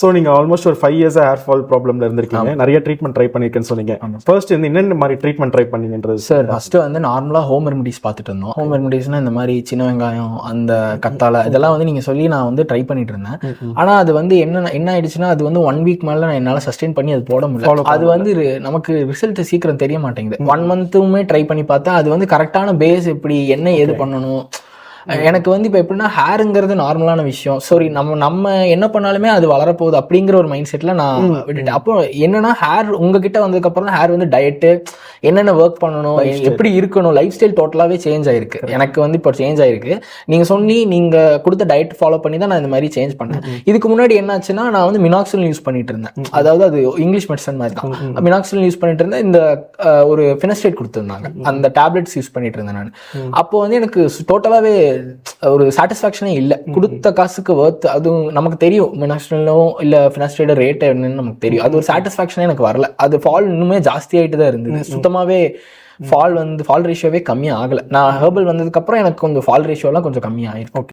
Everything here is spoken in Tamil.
ஸோ நீங்க ஆல்மோஸ்ட் ஒரு ஃபைவ் இயர்ஸ் ஹேர் ஃபால் ப்ராப்ளம்ல இருந்திருக்கீங்க. நிறைய ட்ரீட்மெண்ட் ட்ரை பண்ணிருக்கேன்னு சொன்னீங்க. ஃபர்ஸ்ட் வந்து என்னென்ன மாதிரி ட்ரீட்மெண்ட் ட்ரை பண்ணீங்கன்றது? சார் ஃபர்ஸ்ட் வந்து நார்மலா ஹோம் ரெமடிஸ் பார்த்துட்டு இருந்தோம். ஹோம் ரெமடிஸ்னா இந்த மாதிரி சின்ன வெங்காயம் அந்த கத்தாழை இதெல்லாம் வந்து நீங்க சொல்லி நான் வந்து ட்ரை பண்ணிட்டு இருந்தேன். ஆனா அது வந்து என்ன என்ன ஆயிடுச்சுன்னா அது வந்து ஒன் வீக் மேல நான் என்னால சஸ்டெயின் பண்ணி அது போட முடியல. அது வந்து நமக்கு ரிசல்ட் சீக்கிரம் தெரிய மாட்டேங்குது. ஒன் மந்த்துமே ட்ரை பண்ணி பார்த்தா அது வந்து கரெக்டான பேஸ் எப்படி என்ன ஏது பண்ணணும் எனக்கு வந்து இப்போ எப்படின்னா ஹேருங்கிறது நார்மலான விஷயம். சாரி நம்ம நம்ம என்ன பண்ணாலுமே அது வளரப்போகுது அப்படிங்கிற ஒரு மைண்ட் செட்டில் நான் விட்டுட்டேன். அப்போ என்னன்னா ஹேர் உங்ககிட்ட வந்ததுக்கப்புறம் ஹேர் வந்து டயட்டு என்னென்ன ஒர்க் பண்ணணும் எப்படி இருக்கணும் லைஃப் ஸ்டைல் டோட்டலாகவே சேஞ்ச் ஆயிருக்கு. எனக்கு வந்து இப்போ சேஞ்ச் ஆயிருக்கு. நீங்கள் சொல்லி நீங்கள் கொடுத்த டயட் ஃபாலோ பண்ணி தான் நான் இந்த மாதிரி சேஞ்ச் பண்ணேன். இதுக்கு முன்னாடி என்னாச்சுன்னா நான் வந்து மினாக்சில் யூஸ் பண்ணிட்டு இருந்தேன். அதாவது அது இங்கிலீஷ் மெடிசன் மாதிரி தான். மினாக்சில் யூஸ் பண்ணிட்டு இருந்தேன். இந்த ஒரு ஃபினஸ்டேட் கொடுத்துருந்தாங்க. அந்த டேப்லெட்ஸ் யூஸ் பண்ணிட்டு இருந்தேன் நான். அப்போ வந்து எனக்கு டோட்டலாகவே ஒரு சாட்டிஸ்ஃபேக்ஷனே இல்லை. கொடுத்த காசுக்கு ஒர்த் அதுவும் நமக்கு தெரியும். மினாக்சிலும் இல்லை ஃபினஸ்டேட் ரேட் என்னன்னு நமக்கு தெரியும். அது ஒரு சாட்டிஸ்ஃபேக்ஷனே எனக்கு வரல. அது ஃபால் இன்னுமே ஜாஸ்தி ஆயிட்டு தான் இருந்தது. சுத்தமாகவே ஃபால் வந்து ஃபால் ரேஷியோவே கம்மி ஆகலை நான் ஹெர்பல் வந்ததுக்கப்புறம் எனக்கு கொஞ்சம் ஃபால் ரேஷியோலாம் கொஞ்சம் கம்மி ஆயிருக்கு